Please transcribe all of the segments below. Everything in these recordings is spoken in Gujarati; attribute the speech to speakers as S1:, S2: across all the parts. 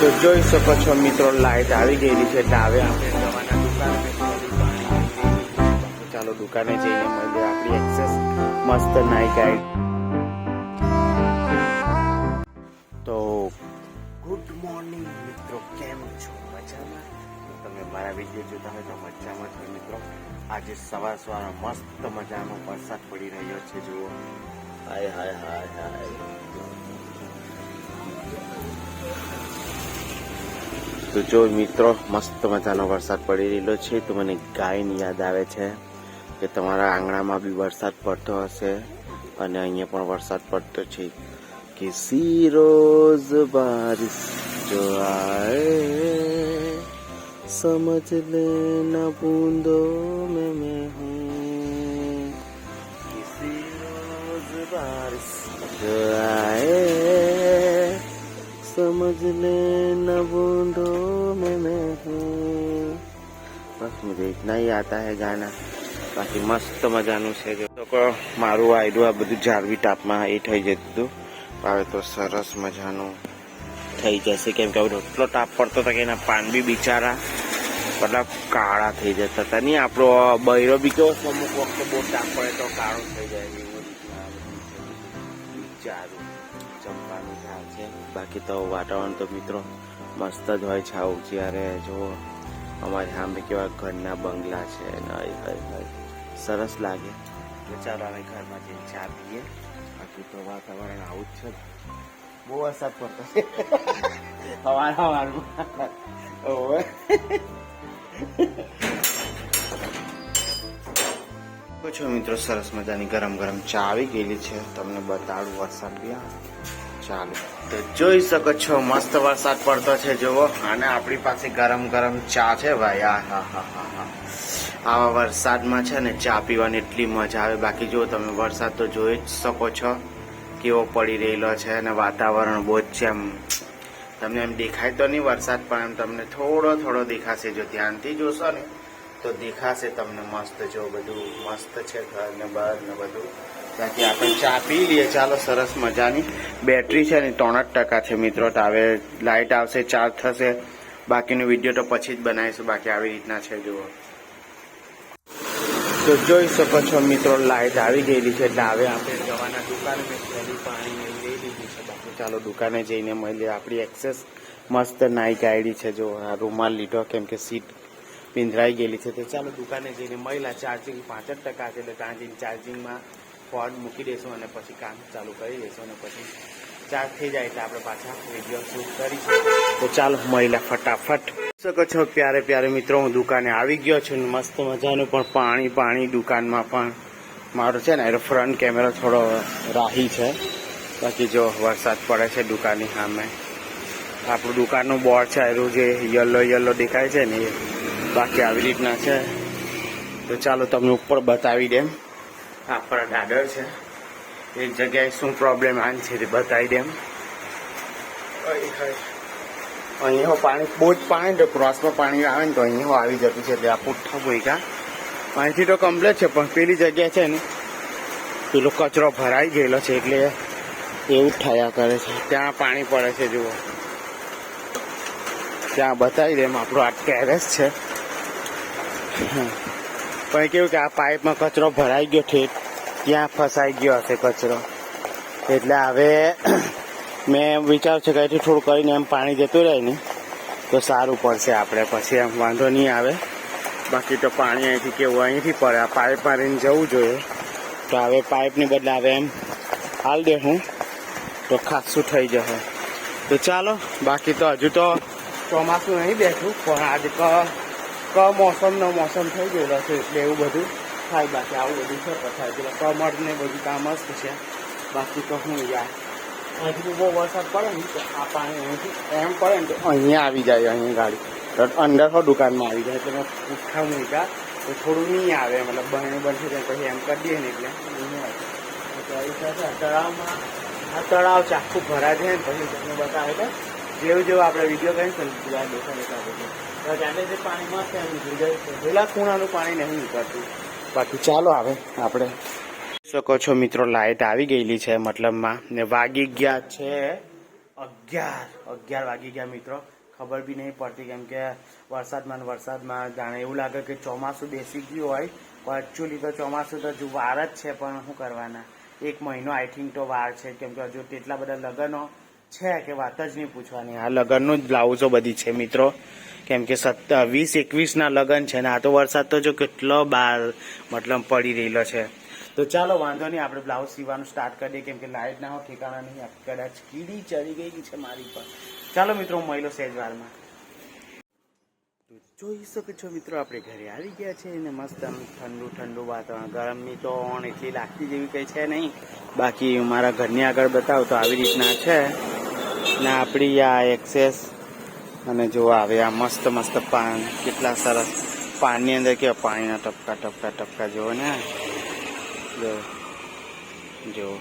S1: તો જોઈ શકો છો મિત્રો, લાઈટ આવી ગયેલી છે એટલે હવે આપણે ચાલો દુકાને જઈને મળીએ આપણી એક્સેસ મસ્ત નાઈ ગાઈડ તો ગુડ મોર્નિંગ મિત્રો. કેમ છો? મજામાં? તમે મારા વીડિયો જોતા હોય તો મજામાં છો મિત્રો. આજે સવાર સવાર મસ્ત મજાનો વરસાદ પડી રહ્યો છે, જુઓ. હાય હાય હાય હાય. તો જો મિત્રો, મસ્ત મજાનો વરસાદ પડી રહેલો છે. તો મને ગાયન યાદ આવે છે કે તમારા આંગણામાં બી વરસાદ પડતો હશે અને અહીંયા પણ વરસાદ પડતો છે કે સી રોજ બારિશ જો આએ સમજ લેના બૂંદો મે મેં હું કિસી રોજ બારિશ જો આએ समझ ले न बूंदो બસ, મુજે ઇતના હી આતા હે ગાના. બાકી મસ્ત મજાનું છે જો. લોકો મારું આઈડું આ બધું જાળવી ટાપમાં એ થઈ જતું હવે તો સરસ મજાનું થઈ જશે. કેમ કે હવે એટલો તાપ પડતો હતો કે એના પાન બી બિચારા બધા કાળા થઈ જતા હતા. નહીં, આપણો બૈરો બી કેવો અમુક વખતે બહુ તાપ પડે તો કાળો થઈ જાય. એવું વિચારું ચંપાનું ઝાડ છે. બાકી તો વાતાવરણ તો મિત્રો મસ્ત જ હોય છે. આવું જ્યારે જોવો અમારી સામે કેવા ઘરના બંગલા છે સરસ લાગે. તો ચાલો અમે ઘરમાં જઈને ચા પીએ. બાકી તો વાતાવરણ આવું જ છે. બહુ વરસાદ પડતો છે. સવાર સવારમાં. ઓવે. તો છો મિત્રો, સરસ મજાની ગરમ ગરમ ચા આવી ગયેલી છે. તમને બતાડું વરસાદ બી ચાલો. તો જોઈ શકો છો, મસ્ત વરસાદ પડતો છે, જુઓ. અને આપણી પાસે ગરમ ગરમ ચા છે, ભાઈ. આ, હા હા હા હા. આવા વરસાદમાં છે ને, ચા પીવાની એટલી મજા આવે. બાકી જો તમે વરસાદ તો જોઈ જ શકો છો કેવો પડી રહેલો છે અને વાતાવરણ બહુ જ છે એમ, તમને એમ દેખાય તો નહીં વરસાદ, પણ એમ તમને થોડો થોડો દેખાશે. જો ધ્યાનથી જોશો ને, તો દેખાશે તમને મસ્ત, જો બધું મસ્ત છે, ઘર ને બહાર ને બધું. બાકી આપણે ચા પી લઈએ. ચાલો, સરસ મજાની બેટરી છે ને ત્રણ જ ટકા છે મિત્રો. તો લાઇટ આવશે, ચાર્જ થશે. બાકીનો વીડિયો તો પછી જ બનાવીશું. બાકી આવી રીતના છે, જુઓ. તો જોઈ શકો છો મિત્રો લાઇટ આવી ગયેલી છે. એટલે હવે આપણે જવાના દુકાને પાણી લઈ લીધું છે. બાકી ચાલો, દુકાને જઈને મળીએ આપણી એક્સેસ મસ્ત નાઈક આઈડી છે જો આ રૂમાલ લીધો, કેમ કે સીટ પિંજરાઈ ગયેલી છે. તો ચાલો, દુકાને જઈને મળ્યા ચાર્જિંગ પાંચ જ ટકા છે. એટલે ત્યાં જઈને ચાર્જિંગમાં ફોન મૂકી દઈશું અને પછી કામ ચાલુ કરી દઈશું અને પછી ચાર્જ થઈ જાય એટલે આપણે પાછા વીડિયો શૂટ કરીશું. તો ચાલો મહિલા ફટાફટ. શકો છો? પ્યારે પ્યારે મિત્રો, હું દુકાને આવી ગયો છું મસ્ત મજાનું પણ પાણી પાણી દુકાનમાં પણ મારો છે ને એનો ફ્રન્ટ કેમેરો થોડો રાહી છે. બાકી જો વરસાદ પડે છે દુકાનની સામે. આપણું દુકાનનું બોર્ડ છે એનું જે યલો યલો દેખાય છે ને એ. બાકી આવી રીતના છે. તો ચાલો તમને ઉપર બતાવી દેમ આપણા દાદર છે. એક જગ્યાએ શું પ્રોબ્લેમ આન છે તે બતાવી દેમ અહીંયા પાણી, બહુ જ પાણી તો ક્રોસમાં પાણી આવે ને તો અહીંયા આવી જતું છે, એટલે આ પુઠ્ઠા ભૂકા અહીંથી તો કમ્પ્લેટ છે, પણ પેલી જગ્યા છે ને, પેલો કચરો ભરાઈ ગયેલો છે, એટલે એવું જ થયા કરે છે. ત્યાં પાણી પડે છે, જુઓ. ત્યાં બતાવી દેમ આપણું આ ટેરેસ છે. પણ કેવું કે આ પાઇપમાં કચરો ભરાઈ ગયો છે ત્યાં ફસાઈ ગયો હશે કચરો. એટલે હવે મેં વિચાર્યું છે કે અહીંથી થોડું કરીને એમ પાણી જતું રહે ને, તો સારું પડશે આપણે. પછી એમ વાંધો નહીં આવે. બાકી તો પાણી અહીંથી કેવું, અહીંથી પડે આ પાઇપ મારીને જવું જોઈએ. તો હવે પાઇપની બદલે હવે એમ હાલ દે હું, તો ખાસું થઈ જશે. તો ચાલો, બાકી તો હજુ તો ચોમાસું નહીં બેઠું, પણ આજ ક મોસમનો મોસમ થઈ ગયેલો છે એટલે એવું બધું. થાય બાકી આવું બધું છે થાય પેલા કમર ને બધું કામ મસ્ત છે. બાકી તો હું યાર, અહીંથી બહુ વરસાદ પડે ને, તો આ પાણી અહીંથી એમ પડે ને, તો અહીંયા આવી જાય અહીંયા ગાડી. અંદર હો દુકાનમાં આવી જાય, એટલે પૂછા મૂક્યા તો થોડું નહીં આવે, મતલબ બને બનશે ત્યાં પછી એમ કરી દઈએ ને એટલે. તળાવમાં, આ તળાવ છે આખું ભરા છે ને, પછી તમને બતાવે કે જેવું જેવું આપણે વીડિયો કરીએ ને દેખાય એટલા બધું ત્યારે પાણીમાં છે નીકળી જાય પેલા ખૂણાનું પાણી નહીં નીકળતું. બાકી ચાલો આવે આપણે શકો છો મિત્રો લાઇટ આવી ગયેલી છે મતલબમાં. ને વાગી ગયા છે અગિયાર. અગિયાર વાગી ગયા મિત્રો. ખબર બી નહીં પડતી કેમ કે વરસાદમાં વરસાદમાં જાણે એવું લાગે કે ચોમાસું બેસી ગયું હોય. પણ એકચ્યુઅલી તો ચોમાસું તો હજુ વાર જ છે, પણ શું કરવાના? એક મહિનો આઈ થિંક તો વાર છે. કેમ કે હજુ તેટલા બધા લગ્નો છે કે વાત જ નહીં પૂછવાની. આ લગ્નનું જ બ્લાઉઝો બધી છે, મિત્રો. કેમ કે સત્ત, વીસ, એકવીસના લગ્ન છે ને, આ તો વરસાદ તો જો કેટલો બાર મતલબ પડી રહેલો છે. તો ચાલો, વાંધો નહીં, આપણે બ્લાઉઝ સીવાનું સ્ટાર્ટ કરીએ કેમ કે લાઇટ ના હોય ઠેકાણા નહીં કદાચ કીડી ચડી ગઈ છે મારી પર. ચાલો, મિત્રો, હું મહિલો સહેજ વારમાં જોઈ શકો છો, મિત્રો, આપણે ઘરે આવી ગયા છે અને મસ્ત આમ ઠંડુ ઠંડુ વાતાવરણ. ગરમની તો ઓણ એટલી લાગતી જેવી કંઈ છે નહીં. બાકી મારા ઘરની આગળ બતાવો તો આવી રીતના છે. ને આપણી આ એક્સેસ અને જો આવે આ મસ્ત મસ્ત પાન, કેટલા સરસ પાનની અંદર કેવા પાણીના ટપકા ટપકા ટપકા જુઓ ને. જો જો.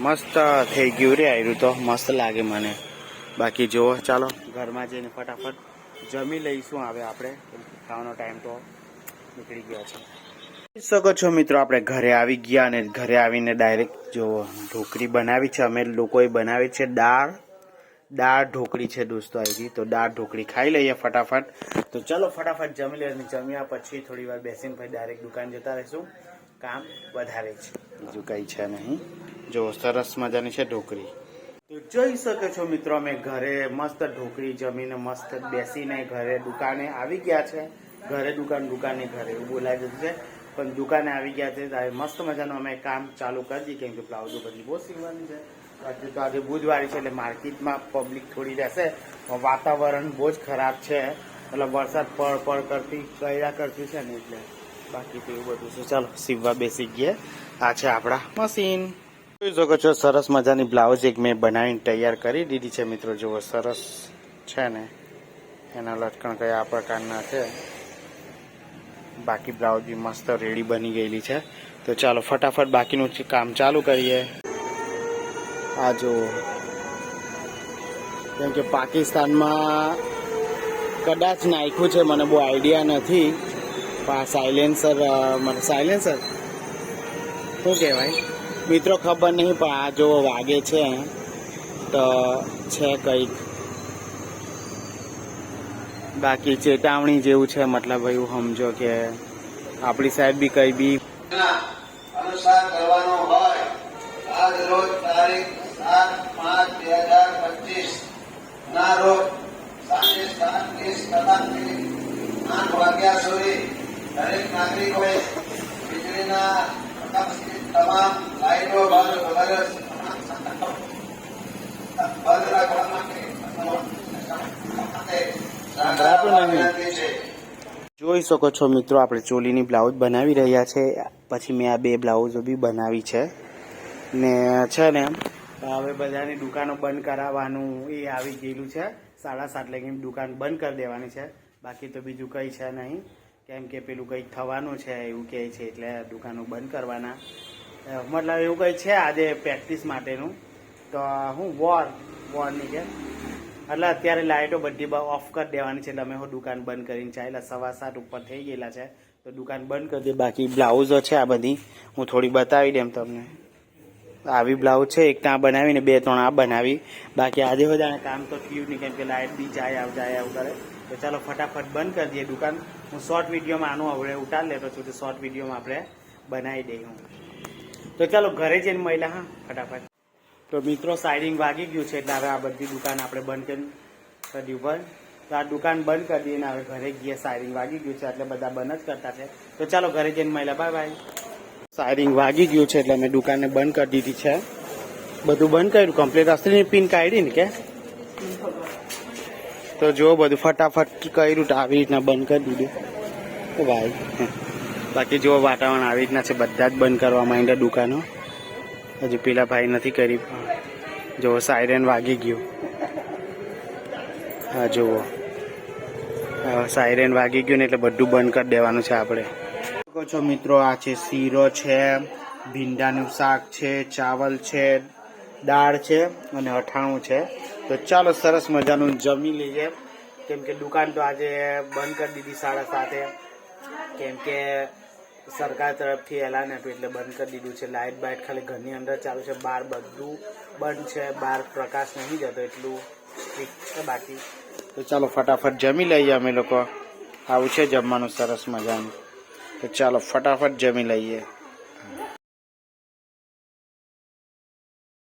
S1: મસ્ત થઈ ગયું રે આયરું તો, મસ્ત લાગે મને. બાકી જુઓ, ચાલો, ઘરમાં જઈને ફટાફટ જમી લઈશું હવે આપણે. ખાવાનો ટાઈમ તો નીકળી ગયો છે. શકો છો મિત્રો, આપણે ઘરે આવી ગયા અને ઘરે આવીને ડાયરેક્ટ જો ઢોકળી બનાવી છે. અમે લોકોએ બનાવી છે દાળ દાળ ઢોકળી છે દોસ્તો આવી તો દાળ ઢોકળી ખાઈ લઈએ ફટાફટ. તો ચલો ફટાફટ જમી લઈએ જમ્યા પછી થોડી વાર બેસીને પછી ડાયરેક્ટ દુકાન જતા રહીશું. કામ વધારે છે. બીજું કંઈ છે નહીં. જો સરસ મજાની છે ઢોકળી. તો જોઈ શકો છો મિત્રો, અમે ઘરે મસ્ત ઢોકળી જમીને મસ્ત બેસીને ઘરે દુકાને આવી ગયા છે. ઘરે દુકાન, દુકાને ઘરે એવું બોલાય જતું છે. પણ દુકાને આવી ગયા છે ત્યારે મસ્ત મજાનું અમે કામ ચાલુ કરી દીધી કેમ કે બ્લાઉઝો બધી બહુ સીવવાની છે. આજે તો આજે બુધવારે છે, એટલે માર્કેટમાં પબ્લિક થોડી રહેશે વાતાવરણ બહુ જ ખરાબ છે. એટલે વરસાદ પડ પડ કરતી, કર્યા કરતી છે ને એટલે બાકી તો એવું બધું છે. ચાલો, સીવવા બેસી ગયા આ છે આપણા મશીન જોઈ શકો છો, સરસ મજાની બ્લાઉઝ એક મેં બનાવીને તૈયાર કરી દીધી છે. મિત્રો, જુઓ, સરસ છે ને? એના લટકણ કયા પ્રકારના છે? બાકી બ્લાઉઝ મસ્ત રેડી બની ગયેલી છે. તો ચાલો ફટાફટ બાકીનું કામ ચાલુ કરીએ. આ જો, કેમ કે પાકિસ્તાનમાં કદાચ નાખ્યું છે, મને બહુ આઈડિયા નથી. પણ આ સાયલેન્સર મને સાયલેન્સર શું કહેવાય? મિત્રો ખબર નહીં, પણ આ જો વાગે છે, તો છે કંઈક બાકી ચેતવણી જેવું છે, મતલબ એવું સમજો કે આપણી સાહેબ બી કઈ બી
S2: તમામ લાઈટો બંધ વગર બંધ રાખવા માટે
S1: સંભળાતું નહીં.
S2: વિનંતી છે
S1: જોઈ શકો છો મિત્રો, આપણે ચોલીની બ્લાઉઝ બનાવી રહ્યા છે. પછી મેં આ બે બ્લાઉઝો બી બનાવી છે. ને છે ને, હવે બધાની દુકાનો બંધ કરાવવાનું એ આવી ગયેલું છે. સાડા સાત લગી દુકાન બંધ કરી દેવાની છે. બાકી તો બીજું કંઈ છે નહીં. કેમ કે પેલું કંઈક થવાનું છે, એવું કહે છે, એટલે દુકાનો બંધ કરવાના. મતલબ એવું કંઈ છે આજે પ્રેક્ટિસ માટેનું. તો હું વોર, વોરની કે? એટલે અત્યારે લાઇટો બધી ઓફ કરી દેવાની છે. એટલે અમે દુકાન બંધ કરીને ચાલ્યા. સવા સાત ઉપર થઈ ગયેલા છે. તો દુકાન બંધ કરી દે. બાકી બ્લાઉઝો છે આ બધી. હું થોડી બતાવી દેમ તમને. આવી બ્લાઉઝ છે. એક ત્યાં બનાવીને બે ત્રણ આ બનાવી. બાકી આજે બધાને કામ તો થયું નહીં. કેમ કે લાઇટ બી જાય આવ જાય આવું કરે. તો ચાલો ફટાફટ બંધ કરી દઈએ દુકાન. હું શોર્ટ વિડીયોમાં આનું હવે ઉતાર લેતો છું. તો શોર્ટ વિડીયોમાં આપણે બનાવી દઈએ હું. તો ચાલો ઘરે જઈને મહિલા હા. ફટાફટ. તો મિત્રો સાઇડિંગ વાગી ગયું છે એટલે હવે આ બધી દુકાન આપણે બંધ કરી કરી ઉપર. તો આ દુકાન બંધ કરી દઈએ હવે ઘરે ગઈએ સાઇડિંગ વાગી ગયું છે એટલે બધા બંધ જ કરતા છે. તો ચાલો ઘરે જઈને મહિલા બાય બાય સાઇડિંગ વાગી ગયું છે એટલે અમે દુકાનને બંધ કરી દીધી છે. બધું બંધ કર્યું કમ્પ્લીટ અસ્ત્રીની પિન કાઢી ને કે? તો જો બધું ફટાફટ કર્યું તો આવી રીતના બંધ કરી દીધું. ભાઈ બાકી જો વાતાવરણ આવી રીતના છે, બધા જ બંધ કરવા માંડ્યા દુકાનો. હજુ પેલા ભાઈ નથી કરી. જો સાયરન વાગી ગયું. હા, જુઓ. સાયરન વાગી ગયું ને એટલે બધું બંધ કરી દેવાનું છે આપણે. શકો છો મિત્રો, આ છે શીરો છે, ભીંડાનું શાક છે, ચાવલ છે, દાળ છે અને અઠાણું છે. તો ચાલો સરસ મજાનું જમી લઈએ. કેમ કે દુકાન તો આજે બંધ કરી દીધી સાડા સાતે. કેમ કે સરકાર તરફથી એલાન આપ્યું એટલે બંધ કરી દીધું છે. લાઇટ બાઇટ ખાલી ઘરની અંદર ચાલુ છે. બહાર બધું બંધ છે. બહાર પ્રકાશ નહીં જતો એટલું ઠીક છે બાકી. તો ચાલો ફટાફટ જમી લઈએ અમે લોકો. આવું છે જમવાનું સરસ મજાનું. તો ચાલો ફટાફટ જમી લઈએ.